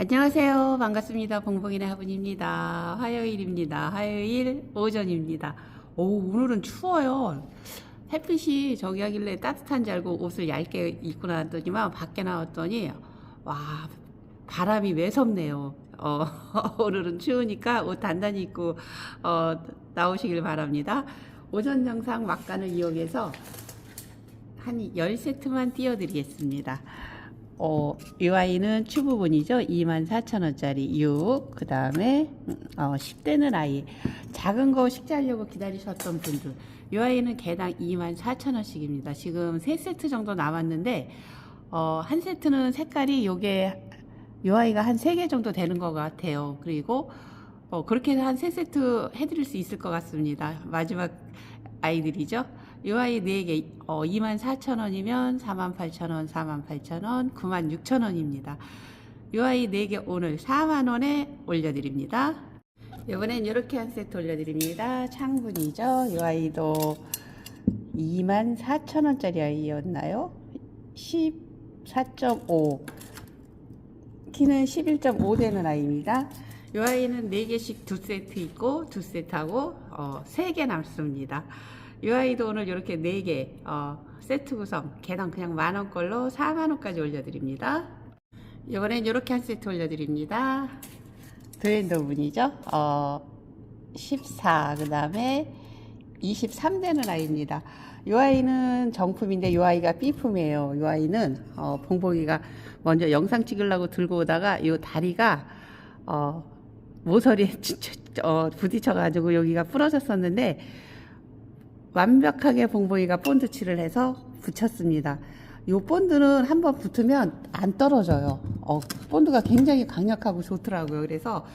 안녕하세요. 반갑습니다. 봉봉이네 화분입니다. 화요일입니다. 화요일 오전입니다. 오, 오늘은 추워요. 햇빛이 저기 하길래 따뜻한 줄 알고 옷을 얇게 입고 나왔더니만 밖에 나왔더니 와, 바람이 매섭네요. 어, 오늘은 추우니까 옷 단단히 입고 어, 나오시길 바랍니다. 오전 영상 막간을 이용해서 한 10세트만 띄워드리겠습니다. 어, 이 아이는 추부분이죠. 24,000원짜리 6. 그 다음에, 어, 10대는 아이. 작은 거 식재하려고 기다리셨던 분들. 이 아이는 개당 24,000원씩입니다. 지금 3세트 정도 남았는데, 어, 한 세트는 색깔이 요게, 이 아이가 한 3개 정도 되는 것 같아요. 그리고, 어, 그렇게 해서 한 3세트 해드릴 수 있을 것 같습니다. 마지막 아이들이죠. 이 아이 4개 어, 24,000원이면 48,000원, 48,000원, 96,000원입니다. 이 아이 4개 오늘 4만원에 올려드립니다. 이번엔 이렇게 한 세트 올려드립니다. 창분이죠. 이 아이도 24,000원짜리 아이였나요? 14.5 키는 11.5 되는 아이입니다. 이 아이는 4개씩 2세트 있고 2세트하고 어, 3개 남습니다. 이 아이도 오늘 이렇게 4개 어, 세트 구성 개당 그냥 만원 걸로 4만원까지 올려드립니다. 이번엔 이렇게 한 세트 올려드립니다. 브랜드분이죠. 어, 14, 그 다음에 23되는 아이입니다. 이 아이는 정품인데 이 아이가 B품이에요. 이 아이는 어, 봉봉이가 먼저 영상 찍으려고 들고 오다가 이 다리가 어, 모서리에 어, 부딪혀 가지고 여기가 부러졌었는데 완벽하게 봉봉이가 본드 칠을 해서 붙였습니다. 이 본드는 한번 붙으면 안 떨어져요. 어, 본드가 굉장히 강력하고 좋더라고요. 그래서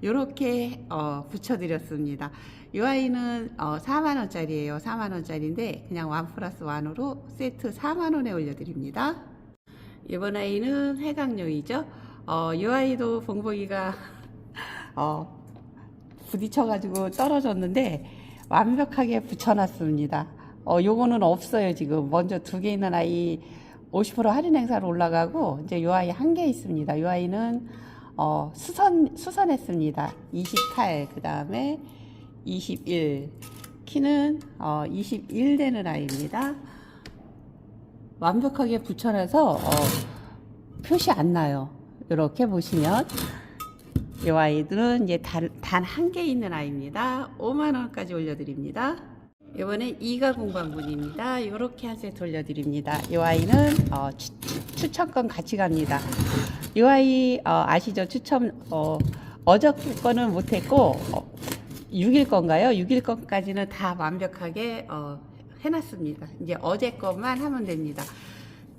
이렇게 어, 붙여드렸습니다. 이 아이는 어, 4만원짜리예요. 4만원짜리인데 그냥 원 플러스 원으로 세트 4만원에 올려드립니다. 이번 아이는 해강용이죠. 어, 이 아이도 봉봉이가 어, 부딪혀가지고 떨어졌는데 완벽하게 붙여놨습니다. 어, 요거는 없어요, 지금. 먼저 두 개 있는 아이 50% 할인 행사로 올라가고, 이제 요 아이 한 개 있습니다. 요 아이는, 어, 수선, 수선했습니다. 28, 그 다음에 21. 키는, 어, 21 되는 아이입니다. 완벽하게 붙여놔서, 어, 표시 안 나요. 이렇게 보시면. 이 아이들은 이제 단 한 개 있는 아이입니다. 5만 원까지 올려드립니다. 이번엔 이가 공방분입니다. 이렇게 한 세트 올려드립니다. 이 아이는 어, 추, 추천권 같이 갑니다. 이 아이 어, 아시죠? 추천 어, 어저께 거는 못했고 어, 6일 건가요? 6일 건까지는 다 완벽하게 어, 해놨습니다. 이제 어제 것만 하면 됩니다.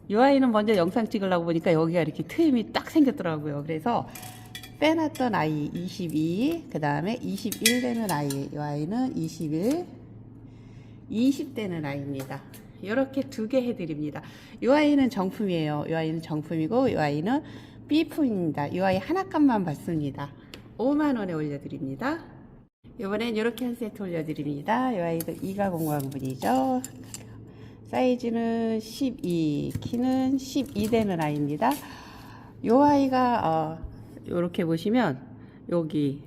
이 아이는 먼저 영상 찍으려고 보니까 여기가 이렇게 트임이 딱 생겼더라고요. 그래서 빼놨던 아이 22, 그 다음에 21 되는 아이, 이 아이는 21, 20 되는 아이입니다. 이렇게 두 개 해드립니다. 이 아이는 정품이에요. 이 아이는 정품이고, 이 아이는 B품입니다. 이 아이 하나 값만 받습니다. 5만원에 올려드립니다. 이번엔 이렇게 한 세트 올려드립니다. 이 아이도 이가 공광분이죠. 사이즈는 12, 키는 12 되는 아이입니다. 이 아이가, 어, 이렇게 보시면 여기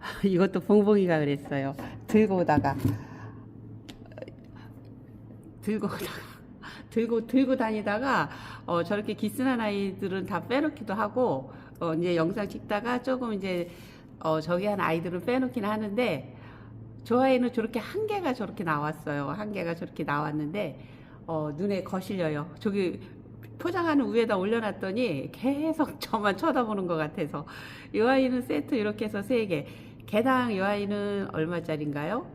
이것도 봉봉이가 그랬어요. 들고 오다가 들고 오다가 들고 들고 다니다가 어, 저렇게 기스난 아이들은 다 빼놓기도 하고 어, 이제 영상 찍다가 조금 이제 어, 저기 한 아이들은 빼놓기는 하는데 저 아이는 저렇게 한 개가 저렇게 나왔어요. 한 개가 저렇게 나왔는데 어, 눈에 거실려요. 저기 포장하는 위에다 올려놨더니 계속 저만 쳐다보는 것 같아서 이 아이는 세트 이렇게 해서 3개 개당 이 아이는 얼마짜리인가요?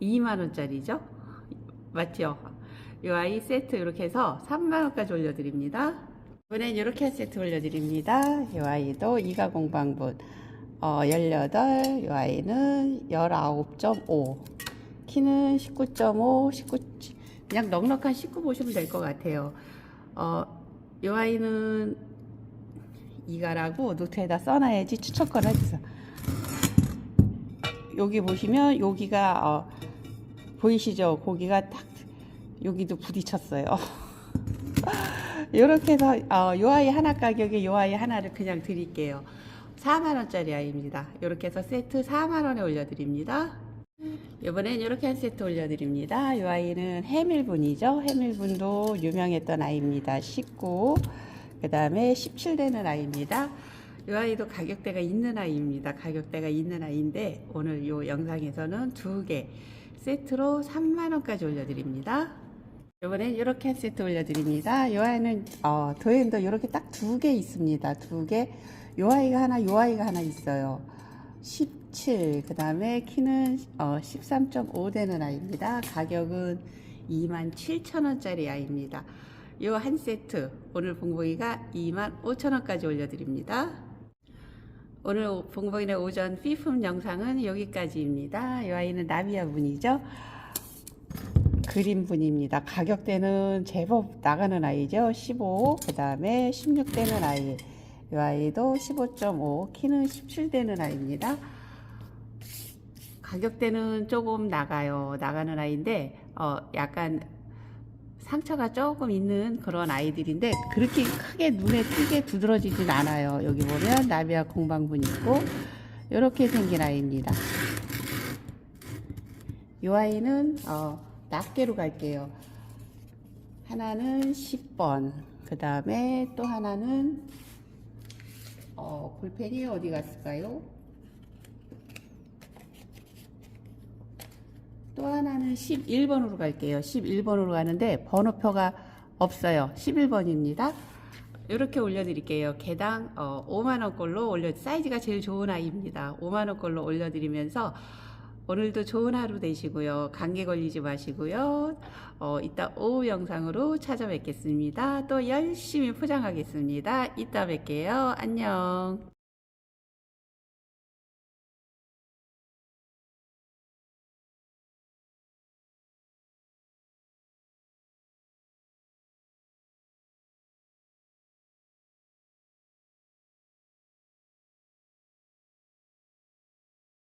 2만원짜리죠? 맞죠? 이 아이 세트 이렇게 해서 3만원까지 올려드립니다 이번엔 이렇게 세트 올려드립니다 이 아이도 이가 공방분 어, 18, 이 아이는 19.5 키는 19.5, 19 그냥 넉넉한 19 보시면 될 것 같아요. 어, 이 아이는 이가라고 노트에다 써놔야지 추천권 해주세요. 여기 보시면 여기가 어, 보이시죠? 고기가 딱 여기도 부딪혔어요. 이렇게 해서 어, 요 아이 하나 가격에 요 아이 하나를 그냥 드릴게요. 4만 원짜리 아이입니다. 이렇게 해서 세트 4만 원에 올려드립니다. 이번엔 이렇게 한 세트 올려드립니다. 이 아이는 해밀분이죠. 해밀분도 유명했던 아이입니다. 19, 그 다음에 17 되는 아이입니다. 이 아이도 가격대가 있는 아이입니다. 가격대가 있는 아이인데 오늘 이 영상에서는 두 개 세트로 3만 원까지 올려드립니다. 이번엔 이렇게 한 세트 올려드립니다. 이 아이는 어, 도엔도 이렇게 딱 두 개 있습니다. 두 개. 이 아이가 하나, 이 아이가 하나 있어요. 17. 그 다음에 키는 어, 13.5 되는 아이입니다. 가격은 27,000원짜리 아이입니다. 이 한 세트 오늘 봉봉이가 25,000원까지 올려드립니다. 오늘 오- 봉봉이네 오전 피품 영상은 여기까지입니다. 이 아이는 나비아 분이죠. 그린 분입니다. 가격대는 제법 나가는 아이죠. 15, 그 다음에 16대는 아이. 이 아이도 15.5, 키는 17대는 아이입니다. 가격대는 조금 나가요. 나가는 아이인데, 어, 약간 상처가 조금 있는 그런 아이들인데, 그렇게 크게 눈에 띄게 두드러지진 않아요. 여기 보면 나비아 공방분 있고, 이렇게 생긴 아이입니다. 이 아이는 어, 낱개로 갈게요. 하나는 10번, 그 다음에 또 하나는 어, 볼펜이 어디 갔을까요? 또 하나는 11번으로 갈게요. 11번으로 가는데 번호표가 없어요. 11번입니다. 이렇게 올려드릴게요. 개당 어, 5만원꼴로 올려, 사이즈가 제일 좋은 아이입니다. 5만원꼴로 올려드리면서 오늘도 좋은 하루 되시고요. 감기 걸리지 마시고요. 어, 이따 오후 영상으로 찾아뵙겠습니다. 또 열심히 포장하겠습니다. 이따 뵐게요. 안녕.